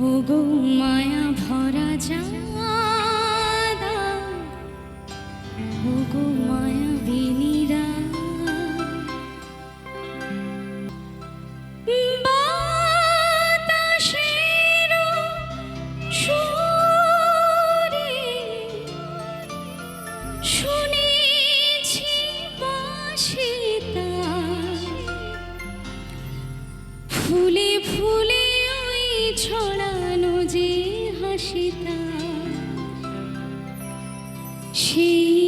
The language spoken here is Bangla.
ওগো মায়া ভরা যাদা ওগো মায়া বিনিরা ফুলে ফুলে ওই ঝোল সীতা সেই